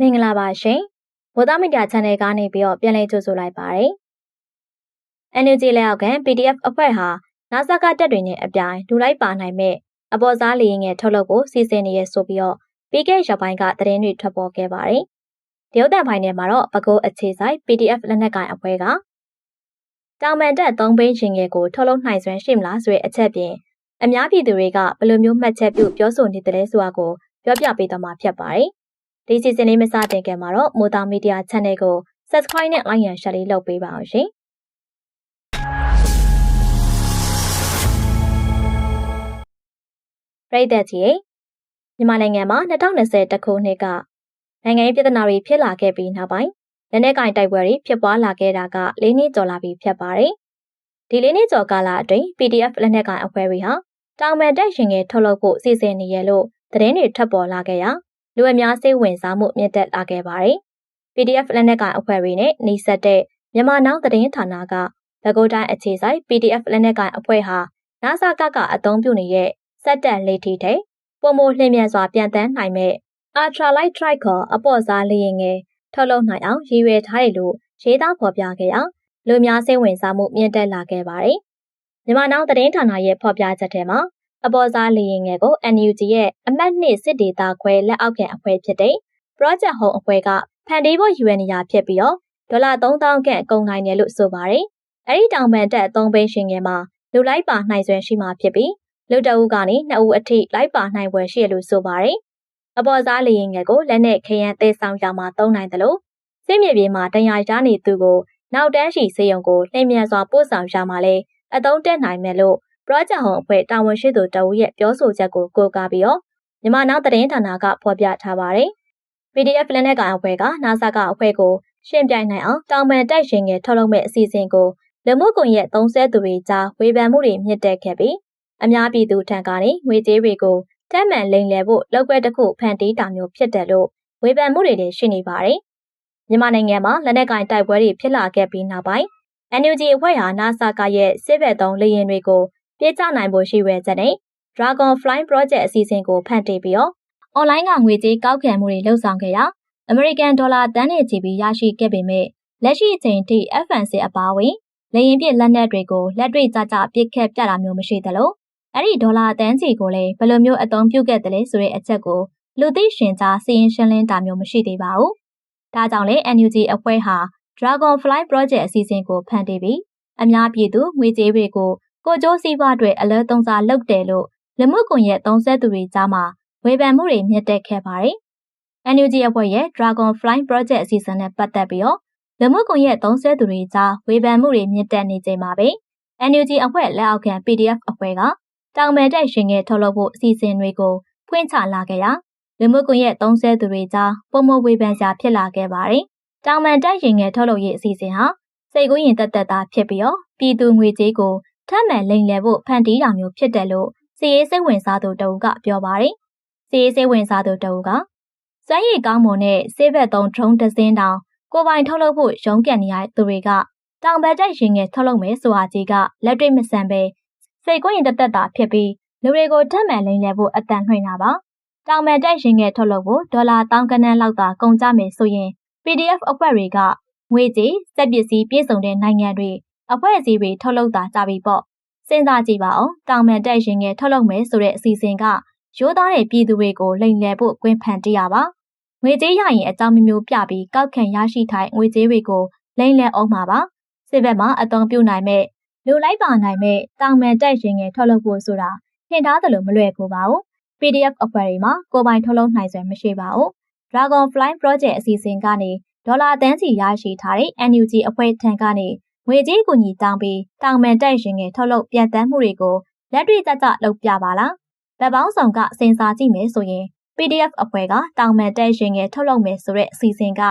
မင်္ဂလာပါရှင်။ဝသမီဒီယာ channel ကနေပြီးတော့ပြန်လည်ကြိုဆိုလိုက်ပါတယ်။ NUG လက်အောက်ခံ PDF အဖွဲ့ဟာနာဆာကတက်တွေနဲ့အပြိုင်ဒူလိုက်ပါနိုင်မဲ့အပေါ်စားလေရင်ငယ်ထုတ်လုပ်ဖို့စီစဉ်နေရဆိုပြီးတော့ပြီးခဲ့ရက်ပိုင်းကသတင်းတွေထွက်ပေါ်ခဲ့ပါတယ်။တရုတ်တန်ဖိုင်ထဲမှာတော့ပကိုးအခြေဆိုင် PDF လက်နက်ကိုင်အဖွဲ့ကတောင်မန်တက်၃ဘိန်းရှင်ငယ်ကိုထုတ်လုပ်နိုင်စွမ်းရှိမလားဆိုတဲ့အချက်ပြင်အများပြည်သူတွေကဘယ်လိုမျိုးမှတ်ချက်ပြုပြောဆိုနေတယ်လဲဆိုတာကိုပြောပြပေးသွားမှာဖြစ်ပါတယ်။ ဒီစီစဉ်လေးမစတင်ခင်မှာတော့မိုတာမီဒီယာ channel ကို subscribe နဲ့ like ရန် share လေးလုပ်ပေးပါအောင်ရှင်။ပြည်သက်ကြီးမြန်မာနိုင်ငံမှာ2020တခုနှစ်ကနိုင်ငံရေးပြဿနာတွေဖြစ်လာခဲ့ပြီးနောက်ပိုင်းလက်နက်ကင်တိုက်ပွဲတွေဖြစ်ပွားလာခဲ့တာက၄နှစ်ကျော်လာပြီဖြစ်ပါတယ်။ဒီ၄နှစ်ကျော်ကာလအတွင်း PDF လက်နက်ကင်အဖွဲ့တွေဟာတောင်ပန်တက်ရှင်ငယ်ထုတ်လုပ်ဖို့စီစဉ်နေရလို့သတင်းတွေထပ်ပေါ်လာခဲ့ရာ လူအများစိတ်ဝင်စားမှုမြင့်တက်လာခဲ့ပါတယ်။ PDF လက်နက်ကိုင်အဖွဲ့တွေနဲ့နှိစက်တဲ့မြန်မာနောင်သတင်းဌာနကဘကိုးတိုင်းအခြေစိုက် PDF လက်နက်ကိုင်အဖွဲ့ဟာနာဆာကကအသုံးပြုနေတဲ့စက်တက်လေထီထဲပုံမလျင်မြန်စွာပြန်တန်းနိုင်မဲ့ Ultralight Strike ခေါ်အပေါ်စားလေရင်ငယ်ထုတ်လုပ်နိုင်အောင်ရည်ရွယ်ထားတယ်လို့ရေးသားဖော်ပြခဲ့ရာလူများစိတ်ဝင်စားမှုမြင့်တက်လာခဲ့ပါတယ်။မြန်မာနောင်သတင်းဌာနရဲ့ဖော်ပြချက်ထဲမှာ အပေါ်စားလေရင်ငယ်ကို NUG ရဲ့အမတ်နှစ်စစ်ဒေတာခွဲလက်အောက်ခံအဖွဲ့ဖြစ်တဲ့ Project Home အဖွဲ့ကဖန်တီးဖို့ယူရနေရဖြစ်ပြီးတော့ဒေါ်လာ3000ခန့်ကုန်နိုင်တယ်လို့ဆိုပါတယ်။အဲဒီတောင်ပန်တက်3ဘိန်းရှင်ငယ်မှာလူလိုက်ပါနိုင်စွမ်းရှိမှဖြစ်ပြီးလူတအုပ်ကနေ2ဦးအထိလိုက်ပါနိုင်ွယ်ရှိရလို့ဆိုပါတယ်။အပေါ်စားလေရင်ငယ်ကိုလက်နဲ့ခရမ်းသေးဆောင်ရမှာသုံးနိုင်တယ်လို့စစ်မြေပြင်မှာတရားရနေသူကိုနောက်တန်းရှိစေယုံကိုနှိမ်မြန်စွာပို့ဆောင်ရမှာလဲအသုံးတက်နိုင်မယ်လို့ project ဟောအဖွဲ့တာဝန်ရှိသူတဦးရဲ့ပြောဆိုချက်ကိုကိုးကားပြီးတော့မြန်မာနောက်သတင်းဌာနကဖော်ပြထားပါတယ်။ PDF လက်နက်ကိုင်အဖွဲ့က NASA ကအဖွဲ့ကိုရှင်းပြနိုင်အောင်တောင်ပန်တိုက်ရှင်ငယ်ထုတ်လုပ်မဲ့အစီအစဉ်ကိုလူမှုကွန်ရက်သုံးဆသူတွေကြားဝေဖန်မှုတွေမြင့်တက်ခဲ့ပြီးအများပြည်သူထံကနေငွေကြေးတွေကိုတက်မှန်လိမ်လည်ဖို့လောက်ွက်တစ်ခုဖန်တီးတာမျိုးဖြစ်တယ်လို့ဝေဖန်မှုတွေလည်းရှိနေပါတယ်။မြန်မာနိုင်ငံမှာလက်နက်ကင်တိုက်ပွဲတွေဖြစ်လာခဲ့ပြီးနောက်ပိုင်း NUG အဖွဲ့ဟာ NASA ကရဲ့စစ်ဘက်သုံးလေယာဉ်တွေကို ပြေးချနိုင်ဖို့ရှိရွယ်ချက်နဲ့ Dragonfly Project အစီအစဉ်ကိုဖန်တီးပြီးတော့ online ကငွေကြေးကောက်ခံမှုတွေလှုပ်ဆောင်ခဲ့ရာ American ဒေါ်လာတန်းနဲ့ချီပြီးရရှိခဲ့ပေမဲ့လက်ရှိအချိန်ထိ FNC အပါအဝင်လေရင်ပြစ်လက်နက်တွေကိုလက်တွေ့ကြကြပစ်ခတ်ပြတာမျိုးမရှိသလိုအဲ့ဒီဒေါ်လာတန်းချီကိုလည်းဘယ်လိုမျိုးအသုံးပြုခဲ့တယ်လဲဆိုတဲ့အချက်ကိုလူသိရှင်ကြားစီရင်ရှင်းလင်းတာမျိုးမရှိသေးပါဘူး။ဒါကြောင့်လေ NUG အဖွဲ့ဟာ Dragonfly Project အစီအစဉ်ကိုဖန်တီးပြီးအများပြည်သူငွေကြေးတွေကို ကိုကျိုးစည်းပွားတွေအလဲသုံးစားလုပ်တယ်လို့လူမှုကွန်ရက်သုံးဆက်သူတွေကြားမှာဝေဖန်မှုတွေမြင့်တက်ခဲ့ပါတယ်။ NUG အဖွဲ့ရဲ့ Dragonfly Project အစီအစဉ်နဲ့ပတ်သက်ပြီးတော့လူမှုကွန်ရက်သုံးဆက်သူတွေကြားဝေဖန်မှုတွေမြင့်တက်နေချိန်မှာပဲ NUG အဖွဲ့လက်အောက်ခံ PDF အဖွဲ့ကတောင်ပန်တက်ရှင်ငယ်ထုတ်လုပ်ဖို့အစီအစဉ်တွေကိုဖွင့်ချလာခဲ့ရာလူမှုကွန်ရက်သုံးဆက်သူတွေကြားပုံမဝေဖန်စရာဖြစ်လာခဲ့ပါတယ်။တောင်ပန်တက်ရှင်ငယ်ထုတ်လုပ်ရေးအစီအစဉ်ဟာစိတ်ကူးရင်တက်တက်သားဖြစ်ပြီးတော့ပြည်သူငွေကြေးကို ထပ်မံလိမ်လည်ဖို့ဖန်တီးတာမျိုးဖြစ်တယ်လို့စီရေးစိတ်ဝင်စားသူတဦးကပြောပါတယ်။စီရေးစိတ်ဝင်စားသူတဦးကစွမ်းရည်ကောင်းမွန်တဲ့ဆေးဘက်သုံးဒရုန်းတစ်စင်းတောင်ကိုပိုင်ထုတ်လုပ်ဖို့ရုံးကန်နေရတဲ့သူတွေကတောင်ဘက်တိုက်ရင်ငယ်ထုတ်လုပ်မယ်ဆိုတာကြီးကလက်တွေ့မဆန်ပဲစိတ်ကိုရင်တသက်တာဖြစ်ပြီးလူတွေကိုထပ်မံလိမ်လည်ဖို့အတန်လှွှင့်တာပါ။တောင်ဘက်တိုက်ရင်ငယ်ထုတ်လုပ်ဖို့ဒေါ်လာတောင်းကနန်းလောက်သာကုန်ကြမယ်ဆိုရင် PDF အဖွဲ့တွေကငွေကြေးစက်ပစ္စည်းပြည့်စုံတဲ့နိုင်ငံတွေ အဖွဲ့အစည်းတွေထုတ်လုပ်တာကြပြီပေါ့စဉ်းစားကြည့်ပါအောင်တောင်မန်တက်ရင်ငယ်ထုတ်လုပ်မယ်ဆိုတဲ့အစီအစဉ်ကရိုးသားတဲ့ပြည်သူတွေကိုလိမ်လည်ဖို့ကွင်းဖန်တရားပါငွေကြေးရရင်အကြောင်းမျိုးပြပြီးကောက်ခံရရှိထိုင်ငွေကြေးတွေကိုလိမ်လည်အောင်မှာပါစစ်ဘက်မှာအသုံးပြုနိုင်မဲ့လူလိုက်ပါနိုင်မဲ့တောင်မန်တက်ရင်ငယ်ထုတ်လုပ်ဖို့ဆိုတာထင်ထားသလိုမလွယ်ကူပါဘူး PDF အဖွဲ့တွေမှာကိုပိုင်ထုတ်လုပ်နိုင်စွမ်းမရှိပါဘူး Dragonfly Project အစီအစဉ်ကနေဒေါ်လာတန်းစီရရှိထားတဲ့ NUG အဖွဲ့ထံကနေ ငွေကြေးကူညီတောင်းပြီးတောင်မန်တိုက်ရင်ငယ်ထုတ်လုပ်ပြန်တမ်းမှုတွေကိုလက်တွေ့ကျကျလုပ်ပြပါလား။ဗတ်ပေါင်းဆောင်ကစဉ်းစားကြည့်မယ်ဆိုရင် PDF အဖွဲ့ကတောင်မန်တိုက်ရင်ငယ်ထုတ်လုပ်မယ်ဆိုတဲ့အစီအစဉ်က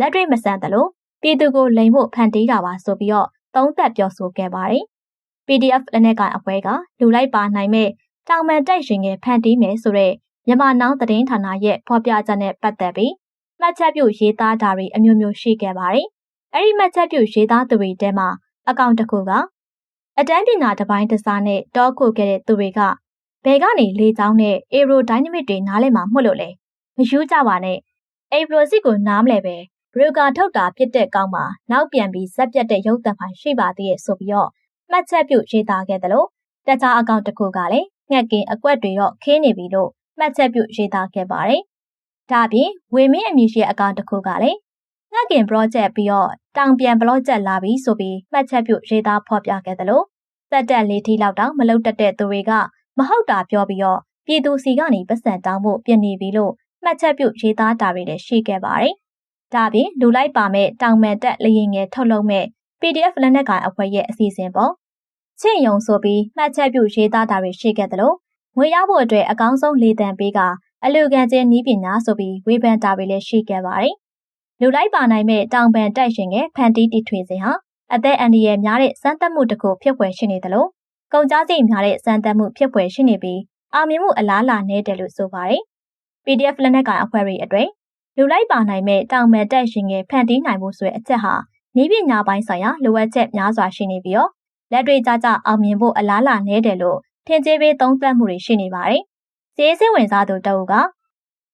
လက်တွေ့မဆန်တယ်လို့ပြည်သူကိုလိမ်ဖို့ဖန်တီးတာပါဆိုပြီးတော့သုံးသပ်ပြောဆိုခဲ့ပါတယ်။ PDF လက်နက်ကိုင်အဖွဲ့ကလူလိုက်ပါနိုင်မဲ့တောင်မန်တိုက်ရင်ငယ်ဖန်တီးမယ်ဆိုတဲ့မြန်မာနောင်သတင်းဌာနရဲ့ဖော်ပြချက်နဲ့ပတ်သက်ပြီးမှတ်ချက်ပြုရေးသားတာတွေအမျိုးမျိုးရှိခဲ့ပါတယ်။ အဲဒီမှတ်ချက်ပြုရေးသားသူတွေထဲမှာအကောင့်တစ်ခုကအတန်းပညာတစ်ပိုင်းတစ်စားနဲ့တောခုခဲ့တဲ့သူတွေကဘယ်ကနေလေချောင်းနဲ့ aerodynamic တွေနားလဲမှာမှုလို့လဲမယူကြပါနဲ့အိမ်ပရိုစစ်ကိုနားမလဲပဲဘရူကာထုတ်တာပြစ်တဲ့ကောင်းမှာနောက်ပြန်ပြီးဇက်ပြတ်တဲ့ရုပ်သံဖိုင်ရှိပါသေးရဲ့ဆိုပြီးတော့မှတ်ချက်ပြုရေးသားခဲ့တယ်လို့တခြားအကောင့်တစ်ခုကလည်းငှက်ကင်းအကွက်တွေရောခင်းနေပြီလို့မှတ်ချက်ပြုရေးသားခဲ့ပါတယ်။ဒါပြင်ဝေမင်းအမည်ရှိတဲ့အကောင့်တစ်ခုကလည်း ငှက်ကင် project ပြီးတော့တောင်ပြန် project လာပြီဆိုပြီးမှတ်ချက်ပြုရေးသားဖော်ပြခဲ့တယ်လို့စက်တက်လေးထီလောက်တောင်မလုတ်တက်တဲ့သူတွေကမဟုတ်တာပြောပြီးတော့ပြည်သူစီကနေပတ်စံတောင်းဖို့ပြင်နေပြီလို့မှတ်ချက်ပြုရေးသားတာတွေလည်းရှိခဲ့ပါတယ်။ဒါပြင်လူလိုက်ပါမဲ့တောင်မန်တက်လရင်ငယ်ထုတ်လုပ်မဲ့ PDF လက်နက်ကိုင်အဖွဲ့ရဲ့အစီအစဉ်ပေါ့။ချင်းယုံဆိုပြီးမှတ်ချက်ပြုရေးသားတာတွေရှိခဲ့တယ်လို့ငွေရဖို့အတွက်အကောင်းဆုံးလေတံပေးကအလူကန်ကျင်းနီးပညာဆိုပြီးဝေဖန်တာတွေလည်းရှိခဲ့ပါတယ်။ လူလိုက်ပါနိုင်မဲ့တောင်ပန်တိုက်ရှင်ရဲ့ဖန်တီးတီထွေစဉ်ဟာအသက်အန္တရာယ်များတဲ့စမ်းသပ်မှုတစ်ခုဖြစ်ပွယ်ရှိနေတယ်လို့ကုန်ကြစိတ်များတဲ့စမ်းသပ်မှုဖြစ်ပွယ်ရှိနေပြီးအောင်မြင်မှုအလားအလာနည်းတယ်လို့ဆိုပါတယ်။ PDF လက်နက်ကိုင်အဖွဲ့တွေအတွက်လူလိုက်ပါနိုင်မဲ့တောင်ပန်တိုက်ရှင်ရဲ့ဖန်တီးနိုင်မှုဆိုတဲ့အချက်ဟာဤပညာပိုင်းဆိုင်ရာလိုအပ်ချက်များစွာရှိနေပြီးတော့လက်တွေ့ကြကြအောင်မြင်ဖို့အလားအလာနည်းတယ်လို့ထင်ကြေးပေးသုံးသပ်မှုတွေရှိနေပါတယ်။ဈေးစင်းဝင်စားသူတအုပ်က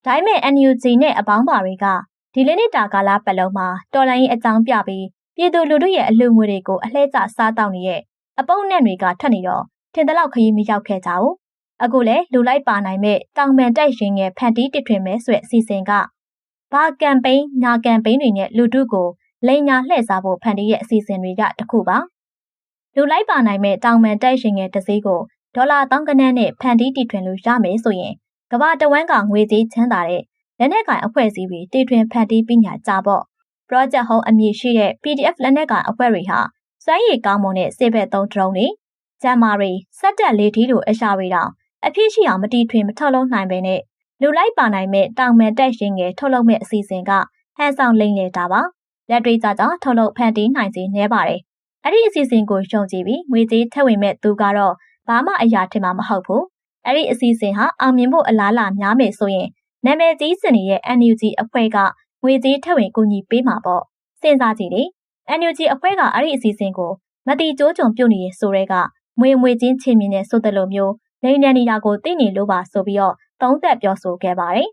ဒိုင်းမဲ့ NUG နဲ့အပေါင်းပါတွေက ဒီလေးနှစ်တာကာလပတ်လုံးမှာတော်လိုင်းရေးအကြောင်းပြပြီးပြည်သူလူထုရဲ့အလှူငွေတွေကိုအလှည့်ကျစားတောက်နေရဲ့အပုံနဲ့တွေကထွက်နေတော့ထင်သလောက်ခရီးမရောက်ခဲ့ကြဘူး။အခုလဲလူလိုက်ပါနိုင်မဲ့တောင်ပန်တိုက်ရင်ရဲ့ဖန်တီးတစ်ထွင်မဲဆွဲအစီအစဉ်ကဘာကမ်ပိန်းညာကမ်ပိန်းတွေနဲ့လူထုကိုလိန်ညာလှည့်စားဖို့ဖန်တီးရဲ့အစီအစဉ်တွေကတခုပါလူလိုက်ပါနိုင်မဲ့တောင်ပန်တိုက်ရှင်ရဲ့တစည်းကိုဒေါ်လာတောင်းကနန်းနဲ့ဖန်တီးတီထွင်လို့ရမယ်ဆိုရင်ကမ္ဘာတဝန်းကငွေကြေးချမ်းသာတဲ့ လက်နက်ကိုင်အဖွဲ့အစည်းတွေတီထွင်ဖန်တီးပညာကြပေါ့ project home အမည်ရှိတဲ့ PDF လက်နက်ကိုင်အဖွဲ့တွေဟာစွမ်းရည်ကောင်းမွန်တဲ့စေဘက်သုံးဒရုန်းတွေဂျမ်မာတွေစက်တက်လေးထီလိုအရှာတွေတောင်အဖြစ်ရှိအောင်မတီထွင်မထုတ်လုံးနိုင်ပဲနဲ့လူလိုက်ပါနိုင်မဲ့တောင်မန်တက်ရှင်ငယ်ထုတ်လုပ်မဲ့အစီအစဉ်ကဟန်ဆောင်လိမ့်နေတာပါလက်တွေ့ကြကြထုတ်လုပ်ဖန်တီးနိုင်စေနေပါတယ်အဲ့ဒီအစီအစဉ်ကိုရှုံကြည့်ပြီးငွေကြေးထည့်ဝင်မဲ့သူကတော့ဘာမှအရာထင်မှာမဟုတ်ဘူးအဲ့ဒီအစီအစဉ်ဟာအောင်မြင်ဖို့အလားအလာများမယ်ဆိုရင် နာမည်ကြီးစင်ရဲ့ NUG အဖွဲ့ကငွေကြေးထည့်ဝင်ကူညီပေးမှာပေါ့စဉ်းစားကြည့်လေ NUG အဖွဲ့ကအဲ့ဒီအစီအစဉ်ကိုမတိကျိုးကြုံပြုတ်နေရဆိုတဲ့ကမွေမွေချင်းချင်းမြင်နေဆိုတဲ့လိုမျိုးလိန်နန်နေတာကိုသိနေလို့ပါဆိုပြီးတော့သုံးသက်ပြောဆိုခဲ့ပါတယ်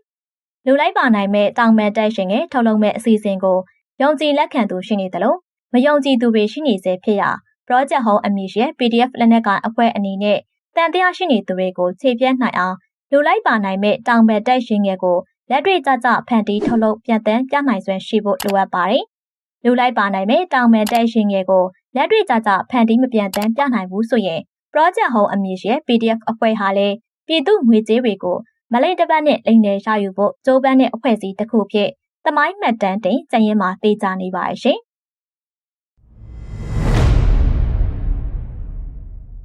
လူလိုက်ပါနိုင်မဲ့တောင်မဲ့တိုက်ရှင်ရဲ့ထုတ်လုပ်မဲ့အစီအစဉ်ကိုယုံကြည်လက်ခံသူရှိနေသလိုမယုံကြည်သူတွေရှိနေစေဖြစ်ရာ Project Home အမည်ရဲ့ PDF လက်နက်ကိုင်အဖွဲ့အနေနဲ့တန်တရားရှိနေသူတွေကိုခြေပြတ်နိုင်အောင် လူလိုက်ပါနိုင်မဲ့တောင်ဘက်တိုက်ရှင်ငယ်ကိုလက်တွေ့ကြကြဖန်တီးထုတ်လုပ်ပြန်တန်းပြနိုင်စွမ်းရှိဖို့လိုအပ်ပါတယ်။လူလိုက်ပါနိုင်မဲ့တောင်ဘက်တိုက်ရှင်ငယ်ကိုလက်တွေ့ကြကြဖန်တီးမပြန်တန်းပြနိုင်ဘူးဆိုရင် Project Home အမည်ရဲ့ PDF အဖွဲ့ဟာလည်းပြည်သူငွေကြေးတွေကိုမလိမ့်တပတ်နဲ့လိမ့်နေရယူဖို့ကြိုးပမ်းတဲ့အဖွဲ့အစည်းတစ်ခုဖြစ်သမိုင်းမှတ်တမ်းတင်ကျရင်မှာတေးကြနေပါရဲ့ရှင်